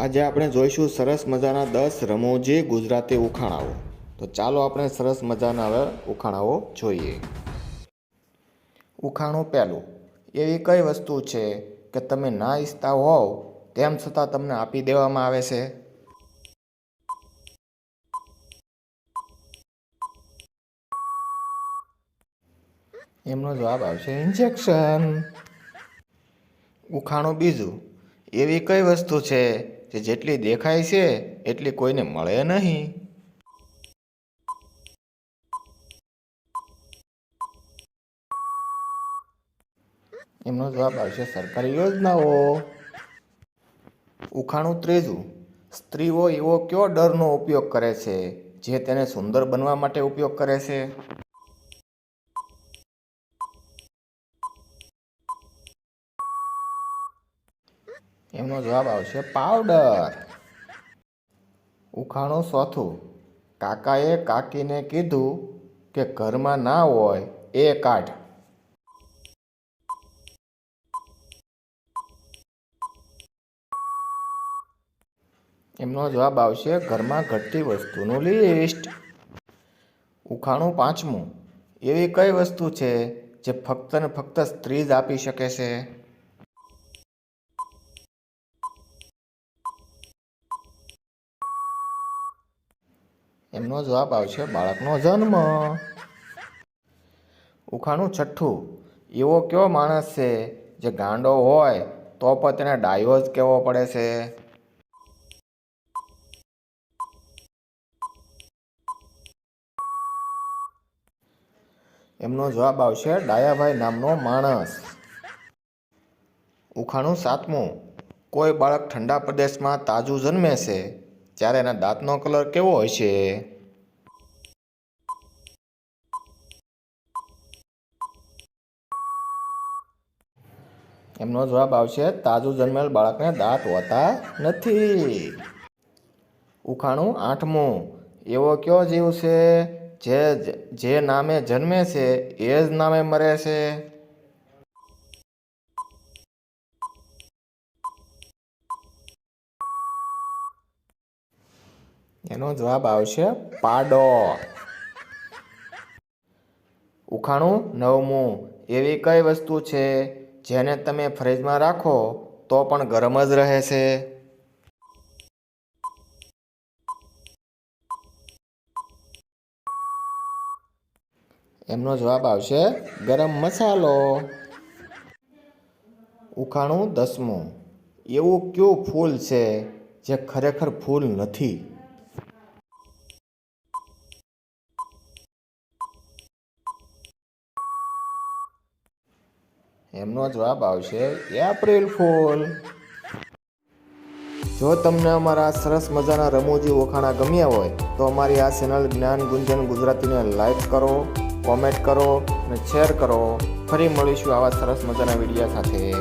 આજે આપણે જોઈશું સરસ મજાના દસ રમૂજી ગુજરાતી ઉખાણાઓ તો ચાલો આપણે સરસ મજાના હવે ઉખાણાઓ જોઈએ. ઉખાણું પહેલું. એવી કઈ વસ્તુ છે કે તમે ના ઈચ્છતા હોવ તેમ છતાં તમને આપી દેવામાં આવે છે? એમનો જવાબ આવશે ઇન્જેક્શન. ઉખાણું બીજું. એવી કઈ વસ્તુ છે જે જેટલી દેખાય છે, એટલી કોઈને મળે નહીં. એમનો જવાબ આવશે સરકારી યોજનાઓ. ઉખાણું ત્રીજું, સ્ત્રીઓ એવો કયો ડરનો ઉપયોગ કરે છે, જે તેને સુંદર બનવા માટે ઉપયોગ કરે છે? એમનો જવાબ આવશે પાવડર. ઉખાણું ચોથું કાકાએ કાકીને કીધું કે ઘરમાં ના હોય એ કાઢ. એમનો જવાબ આવશે ઘરમાં ઘટતી વસ્તુનું લિસ્ટ ઉખાણું પાંચમું. એવી કઈ વસ્તુ છે જે ફક્ત ને ફક્ત સ્ત્રી જ આપી શકે છે? એમનો જવાબ આવશે બાળકનો જન્મ. ઉખાણું છઠ્ઠું. એવો કયો માણસ છે જે ગાંડો હોય તો પણ તેને ડાયો કહેવો પડે છે? એમનો જવાબ આવશે ડાયાભાઈ નામનો માણસ. ઉખાણું સાતમું. કોઈ બાળક ઠંડા પ્રદેશમાં તાજું જન્મે છે? ત્યારે એના દાંતનો કલર કેવો છે? એમનો જવાબ આવશે, તાજું જન્મેલ બાળકને દાંત હોતા નથી. ઉખાણું આઠમું. એવો કયો જીવ છે? જે જે નામે જન્મે છે, એ જ નામે મરે છે. એનો જવાબ આવશે પાડો. ઉખાણું નવમું. એવી કઈ વસ્તુ છે જેને તમે ફ્રીજમાં રાખો તો પણ ગરમ જ રહે છે? એમનો જવાબ આવશે ગરમ મસાલો. ઉખાણું દસમું. એવું કયું ફૂલ છે જે ખરેખર ફૂલ નથી? એમનો જવાબ આવશે એપ્રિલ ફૂલ જો તમને અમારા સરસ મજાના રમૂજી વખાણા ગમ્યા હોય, તો અમારી આ ચેનલ જ્ઞાન ગુંજન ગુજરાતીને લાઈક કરો, કોમેન્ટ કરો અને શેર કરો. ફરી મળીશું આવા સરસ મજાના વિડીયા સાથે.